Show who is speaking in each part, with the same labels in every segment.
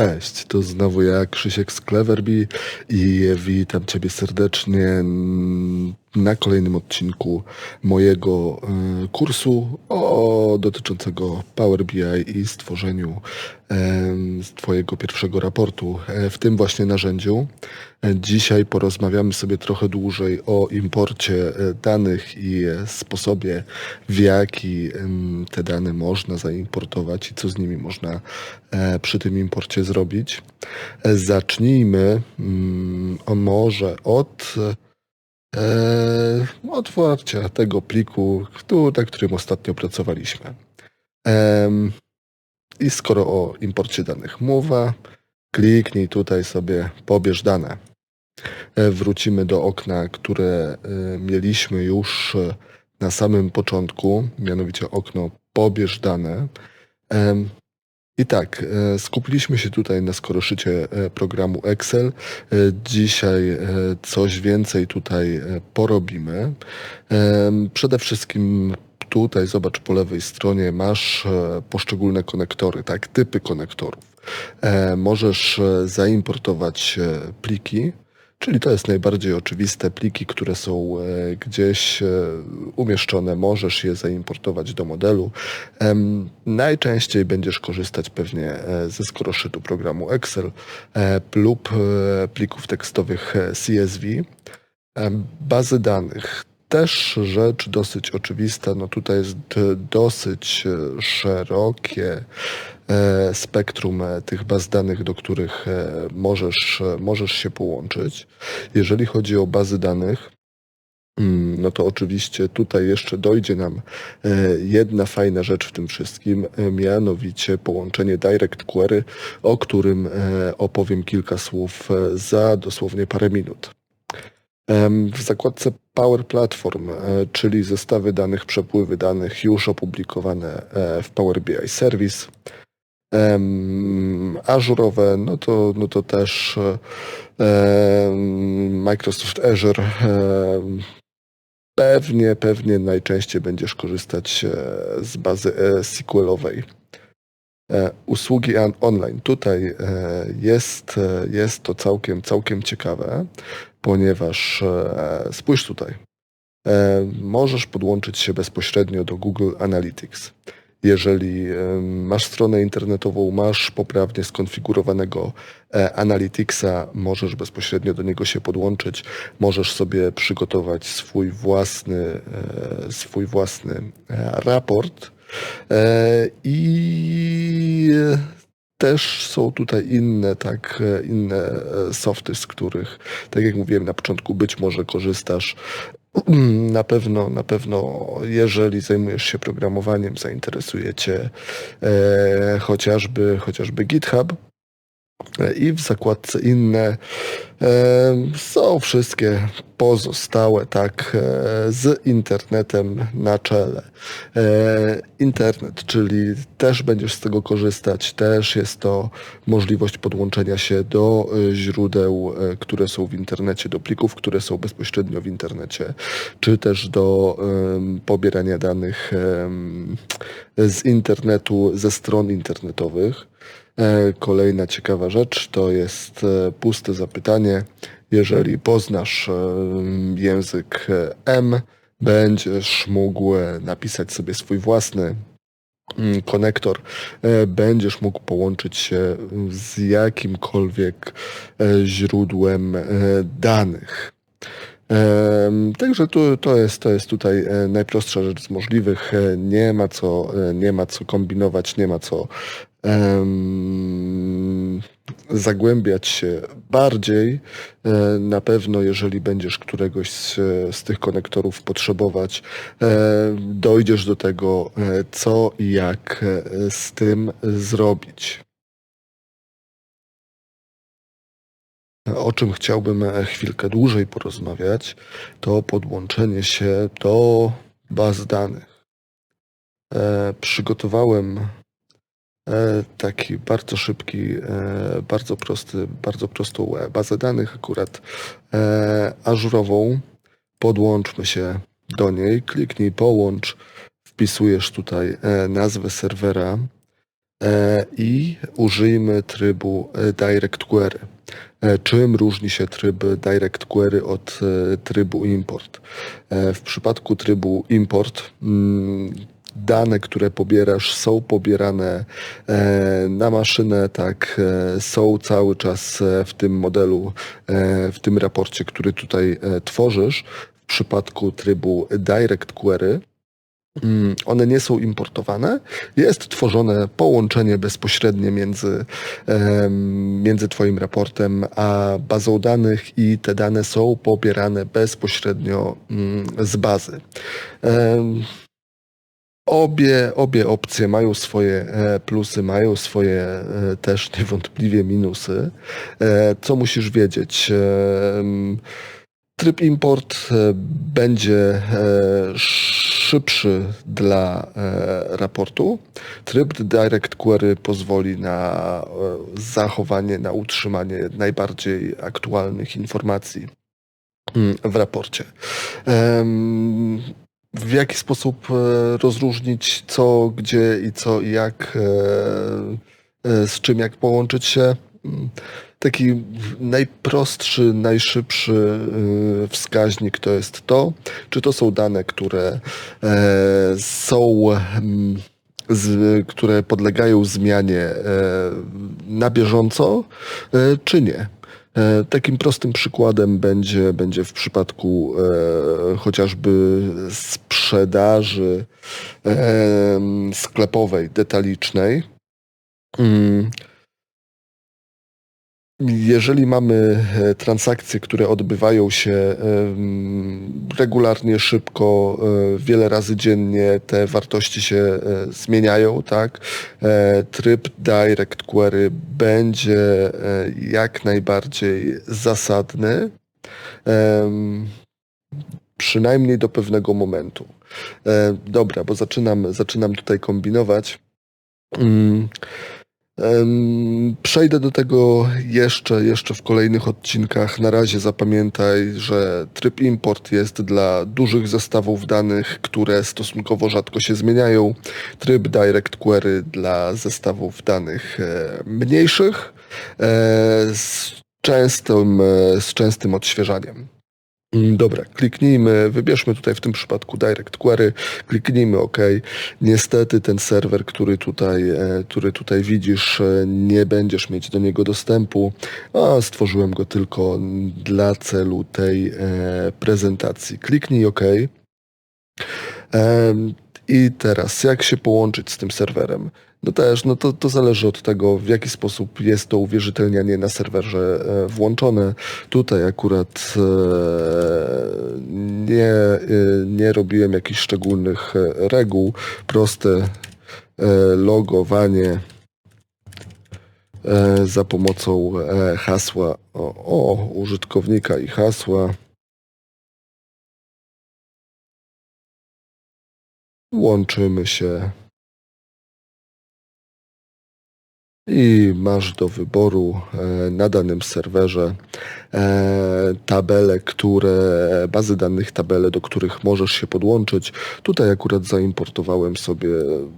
Speaker 1: Cześć, to znowu ja, Krzysiek z Cleverby i witam Ciebie serdecznie na kolejnym odcinku mojego e, kursu o, dotyczącego Power BI i stworzeniu Twojego pierwszego raportu e, w tym właśnie narzędziu. E, dzisiaj porozmawiamy sobie trochę dłużej o imporcie danych i sposobie, w jaki te dane można zaimportować i co z nimi można przy tym imporcie zrobić. Zacznijmy mm, może od e, otwarcia tego pliku, nad którym ostatnio pracowaliśmy. E, I skoro o imporcie danych mowa, kliknij tutaj sobie pobierz dane. E, wrócimy do okna, które e, mieliśmy już na samym początku, mianowicie okno pobierz dane. I tak, e, skupiliśmy się tutaj na skoroszycie e, programu Excel. E, dzisiaj coś więcej tutaj porobimy. Przede wszystkim tutaj, zobacz po lewej stronie, masz poszczególne konektory, tak, typy konektorów. Możesz zaimportować pliki Czyli to jest najbardziej oczywiste pliki, które są e, gdzieś e, umieszczone, możesz je zaimportować do modelu. Najczęściej będziesz korzystać pewnie e, ze skoroszytu programu Excel lub plików tekstowych CSV. Bazy danych też rzecz dosyć oczywista. No tutaj jest dosyć szerokie E, spektrum e, tych baz danych, do których e, możesz, możesz się połączyć. Jeżeli chodzi o bazy danych, mm, no to oczywiście tutaj jeszcze dojdzie nam jedna fajna rzecz w tym wszystkim, mianowicie połączenie Direct Query, o którym opowiem kilka słów za dosłownie parę minut. W zakładce Power Platform, czyli zestawy danych, przepływy danych już opublikowane w Power BI Service, Azure'owe, no to, no to też Microsoft Azure pewnie, pewnie najczęściej będziesz korzystać e, z bazy e, SQL-owej. E, usługi online. Tutaj jest, jest to całkiem, całkiem ciekawe, ponieważ spójrz tutaj. Możesz podłączyć się bezpośrednio do Google Analytics. Jeżeli masz stronę internetową, masz poprawnie skonfigurowanego e, Analyticsa, możesz bezpośrednio do niego się podłączyć, możesz sobie przygotować swój własny, e, swój własny e, raport i też są tutaj inne, tak, inne softy, z których, tak jak mówiłem na początku, być może korzystasz. Na pewno, na pewno, jeżeli zajmujesz się programowaniem, zainteresuje Cię e, chociażby, chociażby GitHub e, i w zakładce inne są wszystkie pozostałe, tak, e, z internetem na czele. E, internet, czyli też będziesz z tego korzystać, też jest to możliwość podłączenia się do e, źródeł, które są w internecie, do plików, które są bezpośrednio w internecie, czy też do pobierania danych z internetu, ze stron internetowych. E, kolejna ciekawa rzecz to jest e, puste zapytanie. Jeżeli poznasz e, język M, będziesz mógł napisać sobie swój własny mm, konektor, będziesz mógł połączyć się z jakimkolwiek źródłem danych. Także tu, to, jest, to jest tutaj najprostsza rzecz z możliwych. Nie ma co, nie ma co kombinować, nie ma co zagłębiać się bardziej. E, na pewno, jeżeli będziesz któregoś z, z, tych konektorów potrzebować, e, dojdziesz do tego, e, co i jak z tym zrobić. O czym chciałbym chwilkę dłużej porozmawiać, to podłączenie się do baz danych. Przygotowałem taki bardzo szybki, e, bardzo prosty, bardzo prostą bazę danych, akurat e, ażurową. Podłączmy się do niej, kliknij połącz, wpisujesz tutaj nazwę serwera. e, i użyjmy trybu e, Direct Query. E, Czym różni się tryb Direct Query od e, trybu Import? E, W przypadku trybu Import mm, dane, które pobierasz, są pobierane e, na maszynę, tak, e, są cały czas e, w tym modelu, w tym raporcie, który tutaj tworzysz. W przypadku trybu Direct Query mm, one nie są importowane. Jest tworzone połączenie bezpośrednie między, między Twoim raportem a bazą danych i te dane są pobierane bezpośrednio mm, z bazy. Obie, obie opcje mają swoje e, plusy, mają swoje e, też niewątpliwie minusy. E, Co musisz wiedzieć? Tryb import będzie szybszy dla raportu. Tryb Direct Query pozwoli na zachowanie, na utrzymanie najbardziej aktualnych informacji mm, w raporcie. W jaki sposób e, rozróżnić co, gdzie i co i jak, e, e, z czym jak połączyć się? Mm, Taki najprostszy, najszybszy wskaźnik to jest to, czy to są dane, które są, mm, które podlegają zmianie na bieżąco, czy nie. E, Takim prostym przykładem będzie, będzie w przypadku e, chociażby sprzedaży e, sklepowej, detalicznej. Mm, jeżeli mamy e, transakcje, które odbywają się em, regularnie, szybko, e, wiele razy dziennie, te wartości się e, zmieniają, tak? E, Tryb Direct Query będzie e, jak najbardziej zasadny, przynajmniej do pewnego momentu. E, Dobra, bo zaczynam, zaczynam tutaj kombinować. Przejdę do tego jeszcze, jeszcze w kolejnych odcinkach. Na razie zapamiętaj, że tryb import jest dla dużych zestawów danych, które stosunkowo rzadko się zmieniają. Tryb direct query dla zestawów danych e, mniejszych e, z częstym, e, z częstym odświeżaniem. Mm, Dobra, kliknijmy, wybierzmy tutaj w tym przypadku Direct Query, kliknijmy OK. Niestety ten serwer, który tutaj, e, który tutaj widzisz, e, nie będziesz mieć do niego dostępu, a stworzyłem go tylko dla celu tej e, prezentacji. Kliknij OK. I teraz, jak się połączyć z tym serwerem? No też, no to, to zależy od tego, w jaki sposób jest to uwierzytelnianie na serwerze e, włączone. Tutaj akurat e, nie, e, nie robiłem jakichś szczególnych reguł. Proste logowanie za pomocą hasła o, o użytkownika i hasła. Łączymy się. I masz do wyboru e, na danym serwerze e, tabele, które, bazy danych, tabele, do których możesz się podłączyć. Tutaj akurat zaimportowałem sobie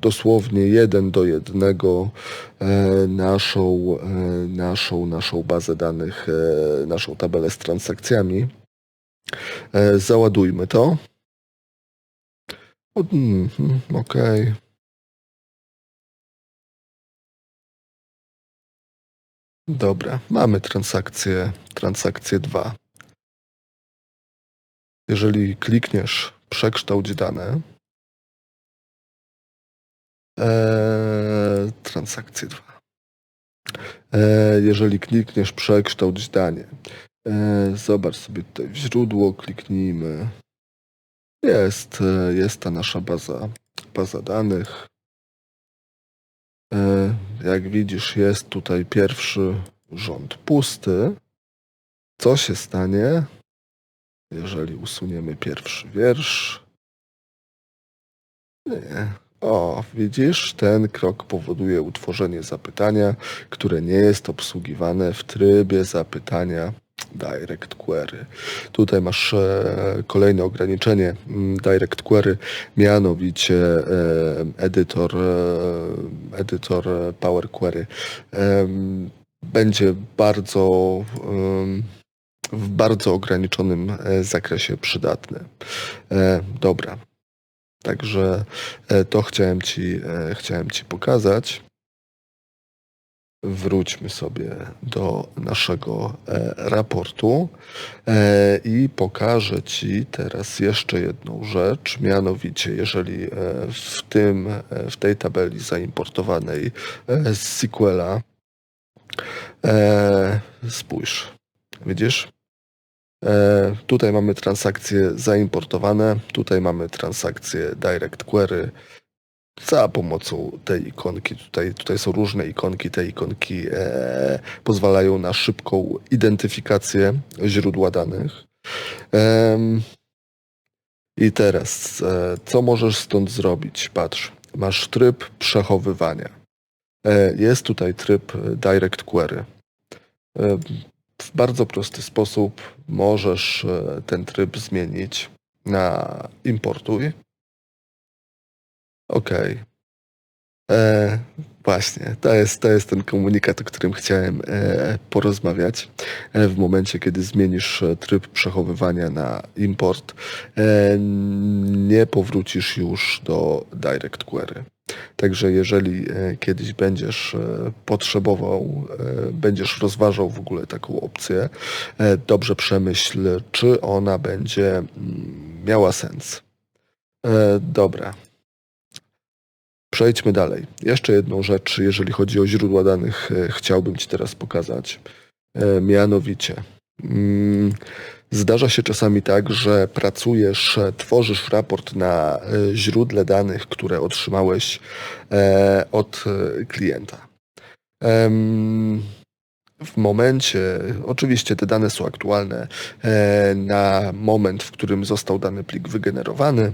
Speaker 1: dosłownie jeden do jednego e, naszą, naszą, naszą bazę danych, naszą tabelę z transakcjami. Załadujmy to. Mhm, Okej. Dobra, mamy transakcję, transakcję 2. Jeżeli klikniesz przekształć dane, e, transakcję 2. E, jeżeli klikniesz przekształć danie, e, zobacz sobie tutaj w źródło, kliknijmy. Jest, e, jest ta nasza baza, baza danych. E, Jak widzisz, jest tutaj pierwszy rząd pusty. Co się stanie, jeżeli usuniemy pierwszy wiersz? Nie. O, widzisz, ten krok powoduje utworzenie zapytania, które nie jest obsługiwane w trybie zapytania. Direct Query. Tutaj masz e, kolejne ograniczenie mm, Direct Query, mianowicie e, edytor, e, edytor Power Query będzie bardzo w bardzo ograniczonym zakresie przydatny. Dobra. Także to chciałem ci, chciałem ci pokazać. Wróćmy sobie do naszego e, raportu e, i pokażę Ci teraz jeszcze jedną rzecz, mianowicie jeżeli e, w, tym, w tej tabeli zaimportowanej z SQL-a spójrz, widzisz? Tutaj mamy transakcje zaimportowane, tutaj mamy transakcje Direct Query, za pomocą tej ikonki. Tutaj, tutaj są różne ikonki. Te ikonki e, pozwalają na szybką identyfikację źródła danych. Em, I teraz, e, co możesz stąd zrobić? Patrz, masz tryb przechowywania. E, jest tutaj tryb e, Direct Query. E, w bardzo prosty sposób możesz e, ten tryb zmienić na importuj. Okej. E, Właśnie, to jest, to jest ten komunikat, o którym chciałem e, porozmawiać. E, w momencie, kiedy zmienisz tryb przechowywania na import, nie powrócisz już do Direct Query. Także jeżeli kiedyś będziesz potrzebował, będziesz rozważał w ogóle taką opcję, dobrze przemyśl, czy ona będzie mm, miała sens. Dobra. Przejdźmy dalej. Jeszcze jedną rzecz, jeżeli chodzi o źródła danych, e, chciałbym Ci teraz pokazać. E, Mianowicie, mm, zdarza się czasami tak, że pracujesz, e, tworzysz raport na źródle danych, które otrzymałeś od klienta. W momencie, oczywiście te dane są aktualne na moment, w którym został dany plik wygenerowany.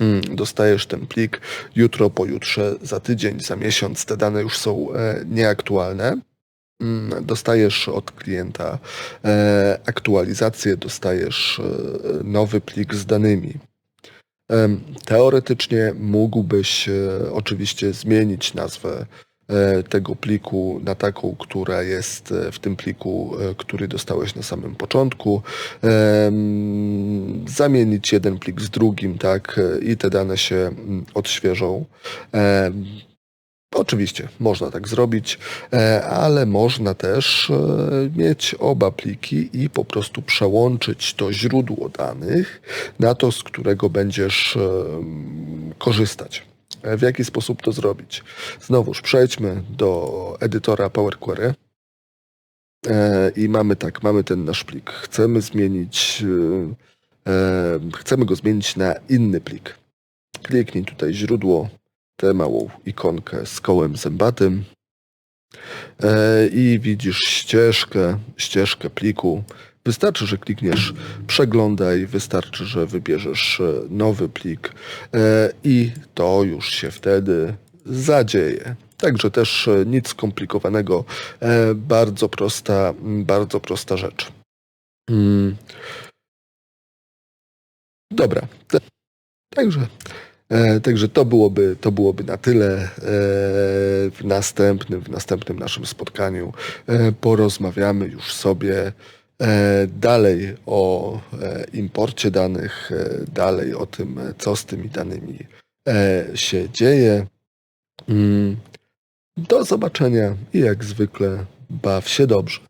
Speaker 1: Mm, Dostajesz ten plik jutro, pojutrze, za tydzień, za miesiąc. Te dane już są e, nieaktualne. Mm, Dostajesz od klienta e, aktualizację, dostajesz e, nowy plik z danymi. Teoretycznie mógłbyś oczywiście zmienić nazwę tego pliku na taką, która jest e, w tym pliku, e, który dostałeś na samym początku, em, zamienić jeden plik z drugim, tak, e, i te dane się mm, odświeżą. Oczywiście, można tak zrobić, e, ale można też e, mieć oba pliki i po prostu przełączyć to źródło danych na to, z którego będziesz korzystać. E, W jaki sposób to zrobić? Znowuż przejdźmy do edytora Power Query. E, I mamy tak, mamy ten nasz plik. Chcemy zmienić, e, chcemy go zmienić na inny plik. Kliknij tutaj źródło, tę małą ikonkę z kołem zębatym i widzisz ścieżkę, ścieżkę pliku. Wystarczy, że klikniesz przeglądaj, wystarczy, że wybierzesz e, nowy plik e, i to już się wtedy zadzieje. Także też e, nic skomplikowanego, bardzo prosta, bardzo prosta rzecz. Mm. Dobra. Także, także to, byłoby, to byłoby na tyle. W następnym, w następnym naszym spotkaniu porozmawiamy już sobie dalej o e, imporcie danych, e, dalej o tym, e, co z tymi danymi e, się dzieje. Mm. Do zobaczenia i jak zwykle baw się dobrze.